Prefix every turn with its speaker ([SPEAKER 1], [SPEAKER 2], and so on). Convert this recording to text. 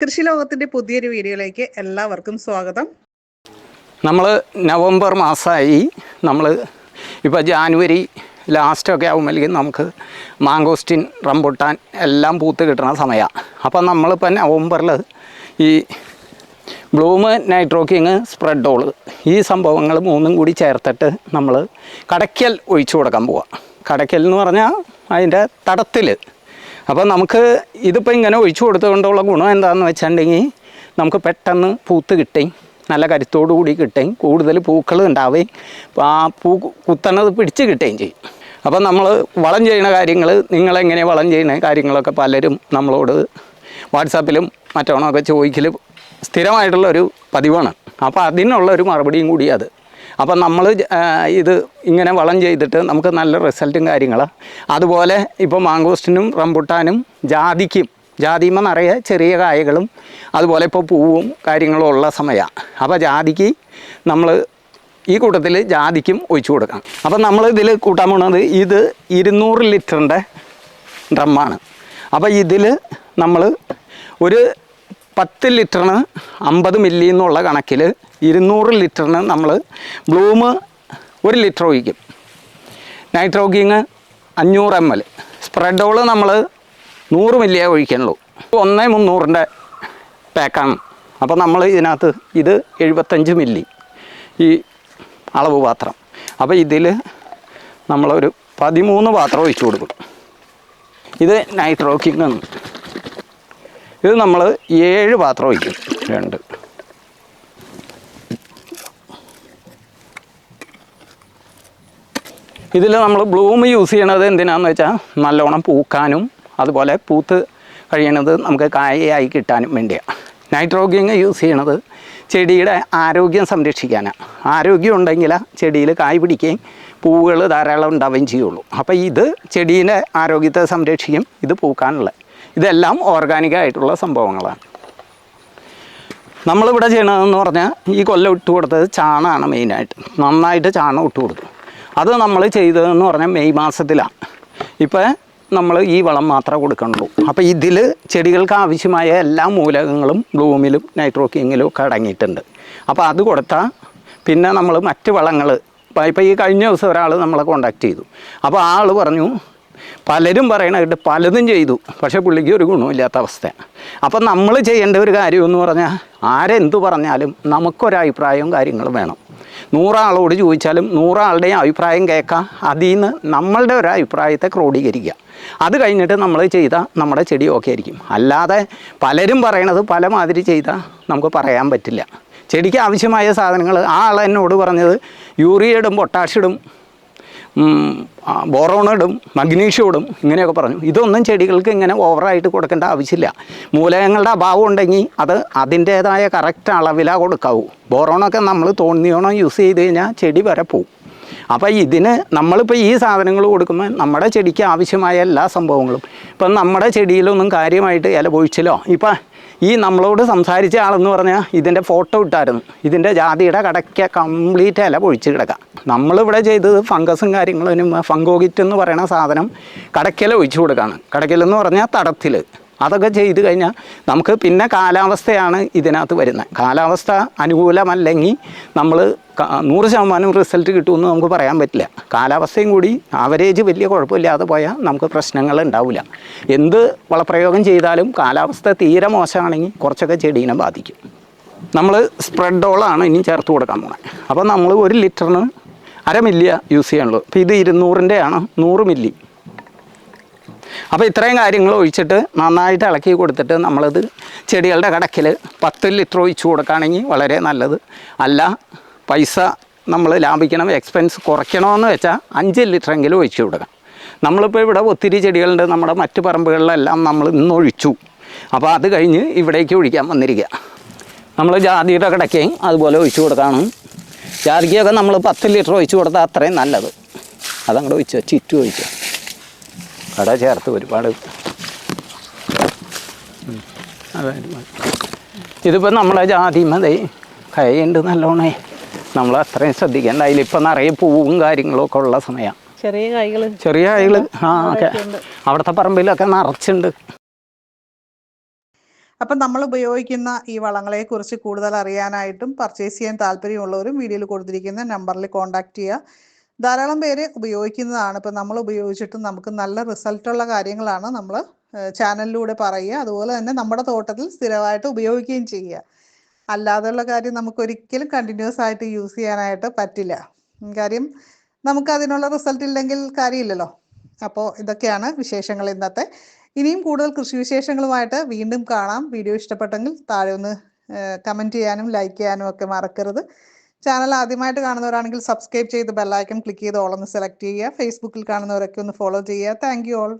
[SPEAKER 1] കൃഷി ലോകത്തിന്റെ പുതിയൊരു വീഡിയോയിലേക്ക് എല്ലാവർക്കും സ്വാഗതം.
[SPEAKER 2] നമ്മൾ നവംബർ മാസമായി നമ്മൾ ഇപ്പോൾ ജാനുവരി ലാസ്റ്റൊക്കെ ആകുമ്പോഴേക്കും നമുക്ക് മാങ്കോസ്റ്റിൻ റംബുട്ടാൻ എല്ലാം പൂത്ത് കിട്ടുന്ന സമയമാണ് അപ്പം നമ്മളിപ്പോൾ നവംബറിൽ ഈ ബ്ലൂമ് നൈട്രോക്കിങ് സ്പ്രെഡോൾ ഈ സംഭവങ്ങൾ മൂന്നും കൂടി ചേർത്തിട്ട് നമ്മൾ കടയ്ക്കൽ ഒഴിച്ചു കൊടുക്കാൻ പോവാം. കടയ്ക്കൽ എന്ന് പറഞ്ഞാൽ അതിന്റെ തടത്തിൽ അപ്പോൾ നമുക്ക് ഇതിപ്പോൾ ഇങ്ങനെ ഒഴിച്ചു കൊടുത്തുകൊണ്ടുള്ള ഗുണം എന്താണെന്ന് വെച്ചിട്ടുണ്ടെങ്കിൽ നമുക്ക് പെട്ടെന്ന് പൂത്ത് കിട്ടും. നല്ല കരുത്തോടു കൂടി കിട്ടുകയും കൂടുതൽ പൂക്കൾ ഉണ്ടാവുകയും ആ പൂ കുത്തണത് പിടിച്ച് കിട്ടുകയും ചെയ്യും. അപ്പോൾ നമ്മൾ വളം ചെയ്യുന്ന കാര്യങ്ങൾ നിങ്ങളെങ്ങനെ വളം ചെയ്യുന്ന? കാര്യങ്ങളൊക്കെ പലരും നമ്മളോട് വാട്സാപ്പിലും മറ്റോണമൊക്കെ ചോദിക്കൽ സ്ഥിരമായിട്ടുള്ള ഒരു പതിവാണ്. അപ്പോൾ അതിനുള്ള ഒരു മറുപടിയും കൂടി അത്. അപ്പം നമ്മൾ ഇത് ഇങ്ങനെ വളം ചെയ്തിട്ട് നമുക്ക് നല്ല റിസൾട്ടും കാര്യങ്ങളാണ് അതുപോലെ ഇപ്പോൾ മാങ്കോസ്റ്റിനും റംബുട്ടാനും ജാതിക്കും ജാതിമ നിറയെ ചെറിയ കായകളും അതുപോലെ ഇപ്പോൾ പൂവും കാര്യങ്ങളും ഉള്ള സമയമാണ് അപ്പോൾ ജാതിക്ക് നമ്മൾ ഈ കൂട്ടത്തിൽ ജാതിക്കും ഒഴിച്ചു കൊടുക്കാം. അപ്പം നമ്മൾ ഇതിൽ കൂട്ടാൻ പോണത് ഇത് ഇരുന്നൂറ് ലിറ്ററിന്റെ ഡ്രമ്മാണ്. അപ്പോൾ ഇതിൽ നമ്മൾ ഒരു പത്ത് ലിറ്ററിന് അമ്പത് മില്ലി എന്നുള്ള കണക്കിൽ ഇരുന്നൂറ് ലിറ്ററിന് നമ്മൾ ബ്ലൂമ് ഒരു ലിറ്റർ ഒഴിക്കും. നൈട്രോഗിങ് അഞ്ഞൂറ് എം എൽ സ്പ്രെഡോൾ നമ്മൾ നൂറ് മില്ലിയേ ഒഴിക്കുന്നുള്ളൂ. ഒന്നേ മുന്നൂറിന്റെ പാക്കാണ് അപ്പോൾ നമ്മൾ ഇതിനകത്ത് ഇത് എഴുപത്തഞ്ച് മില്ലി ഈ അളവ് പാത്രം. അപ്പോൾ ഇതിൽ നമ്മളൊരു പതിമൂന്ന് പാത്രം ഒഴിച്ചു കൊടുക്കും. ഇത് നൈട്രോക്കിങ് ഇത് നമ്മൾ ഏഴ് പാത്രം വയ്ക്കും രണ്ട്. ഇതിൽ നമ്മൾ ബ്ലൂം യൂസ് ചെയ്യണത് എന്തിനാന്ന് വെച്ചാൽ നല്ലോണം പൂക്കാനും അതുപോലെ പൂത്ത് കഴിയണത് നമുക്ക് കായയായി കിട്ടാനും വേണ്ടിയാണ് നൈട്രോഗിങ് യൂസ് ചെയ്യണത് ചെടിയുടെ ആരോഗ്യം സംരക്ഷിക്കാനാണ് ആരോഗ്യം ഉണ്ടെങ്കിൽ ചെടിയിൽ കായ് പിടിക്കുകയും പൂവുകൾ ധാരാളം ഉണ്ടാവുകയും ചെയ്യുള്ളൂ. അപ്പോൾ ഇത് ചെടീന്റെ ആരോഗ്യത്തെ സംരക്ഷിക്കും ഇത് പൂക്കാനുള്ള ഇതെല്ലാം ഓർഗാനിക് ആയിട്ടുള്ള സംഭവങ്ങളാണ്. നമ്മളിവിടെ ചെയ്യണതെന്ന് പറഞ്ഞാൽ ഈ കൊല്ലം ഇട്ട് കൊടുത്തത് ചാണാണ് മെയിനായിട്ട് നന്നായിട്ട് ചാണകം ഇട്ട് കൊടുക്കും അത് നമ്മൾ ചെയ്തതെന്ന് പറഞ്ഞാൽ മെയ് മാസത്തിലാണ്. ഇപ്പോൾ നമ്മൾ ഈ വളം മാത്രമേ കൊടുക്കണുള്ളൂ അപ്പോൾ ഇതിൽ ചെടികൾക്ക് ആവശ്യമായ എല്ലാ മൂലകങ്ങളും ബ്ലൂമിലും നൈട്രോക്കിങ്ങിലും ഒക്കെ അടങ്ങിയിട്ടുണ്ട്. അപ്പോൾ അത് കൊടുത്താൽ പിന്നെ നമ്മൾ മറ്റ് വളങ്ങൾ ഇപ്പോൾ ഈ കഴിഞ്ഞ ദിവസം ഒരാൾ നമ്മളെ കോണ്ടാക്ട് ചെയ്തു. അപ്പോൾ ആ ആൾ പറഞ്ഞു പലരും പറയണായിട്ട് പലതും ചെയ്തു. പക്ഷേ പുള്ളിക്ക് ഒരു ഗുണമില്ലാത്ത അവസ്ഥയാണ് അപ്പം നമ്മൾ ചെയ്യേണ്ട ഒരു കാര്യം എന്ന് പറഞ്ഞാൽ ആരെന്തു പറഞ്ഞാലും നമുക്കൊരഭിപ്രായവും കാര്യങ്ങളും വേണം. നൂറാളോട് ചോദിച്ചാലും നൂറാളുടെയും അഭിപ്രായം കേൾക്കാം. അതിൽ നിന്ന് നമ്മളുടെ ഒരു അഭിപ്രായത്തെ ക്രോഡീകരിക്കുക. അത് കഴിഞ്ഞിട്ട് നമ്മൾ ചെയ്താൽ നമ്മുടെ ചെടി ഓക്കെ ആയിരിക്കും. അല്ലാതെ പലരും പറയണത് പല മാതിരി ചെയ്താൽ നമുക്ക് പറയാൻ പറ്റില്ല. ചെടിക്ക് ആവശ്യമായ സാധനങ്ങൾ ആ ആൾ എന്നോട് പറഞ്ഞത് യൂറിയ ഇടും പൊട്ടാഷ് ഇടും ബോറോൺ മഗ്നീഷ്യോടും ഇങ്ങനെയൊക്കെ പറഞ്ഞു. ഇതൊന്നും ചെടികൾക്ക് ഇങ്ങനെ ഓവറായിട്ട് കൊടുക്കേണ്ട ആവശ്യമില്ല. മൂലകങ്ങളുടെ അഭാവം ഉണ്ടെങ്കിൽ അത് അതിന്റേതായ കറക്റ്റ് അളവിലാണ് കൊടുക്കാവൂ. ബോറോണൊക്കെ നമ്മൾ തോന്നിയോണം യൂസ് ചെയ്ത് കഴിഞ്ഞാൽ ചെടി വരെ പോവും. അപ്പോൾ ഇതിന് നമ്മളിപ്പോൾ ഈ സാധനങ്ങൾ കൊടുക്കുമ്പോൾ നമ്മുടെ ചെടിക്ക് ആവശ്യമായ എല്ലാ സംഭവങ്ങളും. ഇപ്പം നമ്മുടെ ചെടിയിലൊന്നും കാര്യമായിട്ട് ഇല പൊഴിച്ചിലോ? ഇപ്പം ഈ നമ്മളോട് സംസാരിച്ച ആളെന്ന് പറഞ്ഞാൽ ഇതിന്റെ ഫോട്ടോ ഇട്ടായിരുന്നു. ഇതിന്റെ ജാതിയുടെ കടയ്ക്ക് കംപ്ലീറ്റ് ഇല പൊഴിച്ച് കിടക്കാം. നമ്മളിവിടെ ചെയ്തത് ഫംഗസും കാര്യങ്ങളും ഫംഗോഗിറ്റ് എന്ന് പറയുന്ന സാധനം കടയ്ക്കല ഒഴിച്ചു കൊടുക്കുകയാണ് കടയ്ക്കലെന്ന് പറഞ്ഞാൽ തടത്തിൽ അതൊക്കെ ചെയ്ത് കഴിഞ്ഞാൽ നമുക്ക് പിന്നെ കാലാവസ്ഥയാണ് ഇതിനകത്ത് വരുന്നത്. കാലാവസ്ഥ അനുകൂലമല്ലെങ്കിൽ നമ്മൾ നൂറ് ശതമാനം റിസൾട്ട് കിട്ടുമെന്ന് നമുക്ക് പറയാൻ പറ്റില്ല. കാലാവസ്ഥയും കൂടി ആവറേജ് വലിയ കുഴപ്പമില്ലാതെ പോയാൽ നമുക്ക് പ്രശ്നങ്ങൾ ഉണ്ടാവില്ല എന്ത് വളപ്രയോഗം ചെയ്താലും കാലാവസ്ഥ തീരെ മോശമാണെങ്കിൽ കുറച്ചൊക്കെ ചെടീനെ ബാധിക്കും. നമ്മൾ സ്പ്രെഡോളാണ് ഇനി ചേർത്ത് കൊടുക്കാൻ പോണത് അപ്പോൾ നമ്മൾ ഒരു ലിറ്ററിന് അര മില്ലിയ യൂസ് ചെയ്യാനുള്ളൂ അപ്പോൾ ഇത് ഇരുന്നൂറിന്റെ ആണ് നൂറ് മില്ലി. അപ്പോൾ ഇത്രയും കാര്യങ്ങൾ ഒഴിച്ചിട്ട് നന്നായിട്ട് ഇളക്കി കൊടുത്തിട്ട് നമ്മളത് ചെടികളുടെ കടക്കിൽ പത്ത് ലിറ്റർ ഒഴിച്ചു കൊടുക്കുകയാണെങ്കിൽ വളരെ നല്ലത്. അല്ല പൈസ നമ്മൾ ലാഭിക്കണം എക്സ്പെൻസ് കുറയ്ക്കണമെന്ന് വെച്ചാൽ അഞ്ച് ലിറ്ററെങ്കിലും ഒഴിച്ചു കൊടുക്കാം. നമ്മളിപ്പോൾ ഇവിടെ ഒത്തിരി ചെടികളുണ്ട് നമ്മുടെ മറ്റ് പറമ്പുകളിലെല്ലാം നമ്മൾ ഇന്ന് ഒഴിച്ചു. അപ്പോൾ അത് കഴിഞ്ഞ് ഇവിടേക്ക് ഒഴിക്കാൻ വന്നിരിക്കുക നമ്മൾ ജാതിയുടെ കിടക്കയും അതുപോലെ ഒഴിച്ചു കൊടുക്കണം. ജാതിക്കൊക്കെ നമ്മൾ പത്ത് ലിറ്റർ ഒഴിച്ചു കൊടുത്താൽ അത്രയും നല്ലത്. അതങ്ങോട്ട് ഒഴിച്ചു ചുറ്റും ഒഴിച്ചോ. കട ചേർത്ത് ഒരുപാട്. ഇതിപ്പോൾ നമ്മളെ ജാതി മതി കൈയുണ്ട് നല്ലോണേ. നമ്മൾ അത്രയും ശ്രദ്ധിക്കേണ്ട. അതിലിപ്പോൾ നിറയെ പൂവും കാര്യങ്ങളൊക്കെ ഉള്ള സമയമാണ്
[SPEAKER 1] ചെറിയ കായ്കൾ
[SPEAKER 2] ചെറിയ കായ്കൾ ആ ഓക്കെ അവിടുത്തെ പറമ്പിലൊക്കെ നിറച്ചുണ്ട്.
[SPEAKER 1] അപ്പം നമ്മൾ ഉപയോഗിക്കുന്ന ഈ വളങ്ങളെക്കുറിച്ച് കൂടുതൽ അറിയാനായിട്ടും പർച്ചേസ് ചെയ്യാൻ താല്പര്യമുള്ളവരും വീഡിയോയിൽ കൊടുത്തിരിക്കുന്ന നമ്പറിൽ കോൺടാക്ട് ചെയ്യുക. ധാരാളം പേര് ഉപയോഗിക്കുന്നതാണ്. ഇപ്പം നമ്മൾ ഉപയോഗിച്ചിട്ടും നമുക്ക് നല്ല റിസൾട്ടുള്ള കാര്യങ്ങളാണ് നമ്മൾ ചാനലിലൂടെ പറയുക. അതുപോലെ തന്നെ നമ്മുടെ തോട്ടത്തിൽ സ്ഥിരമായിട്ട് ഉപയോഗിക്കുകയും ചെയ്യുക. അല്ലാതെയുള്ള കാര്യം നമുക്ക് ഒരിക്കലും കണ്ടിന്യൂസ് ആയിട്ട് യൂസ് ചെയ്യാനായിട്ട് പറ്റില്ല. കാര്യം നമുക്ക് അതിനുള്ള റിസൾട്ട് ഇല്ലെങ്കിൽ കാര്യമില്ലല്ലോ. അപ്പോൾ ഇതൊക്കെയാണ് വിശേഷങ്ങൾ ഇന്നത്തെ. ഇനിയും കൂടുതൽ കൃഷി വിശേഷങ്ങളുമായിട്ട് വീണ്ടും കാണാം. വീഡിയോ ഇഷ്ടപ്പെട്ടെങ്കിൽ താഴെ ഒന്ന് കമന്റ് ചെയ്യാനും ലൈക്ക് ചെയ്യാനും ഒക്കെ മറക്കരുത്. ചാനൽ ആദ്യമായിട്ട് കാണുന്നവരാണെങ്കിൽ സബ്സ്ക്രൈബ് ചെയ്ത് ബെല്ലൈക്കൺ ക്ലിക്ക് ചെയ്ത് ഓൾ ഒന്ന് സെലക്ട് ചെയ്യുക. ഫേസ്ബുക്കിൽ കാണുന്നവരൊക്കെ ഒന്ന് ഫോളോ ചെയ്യുക. Thank you all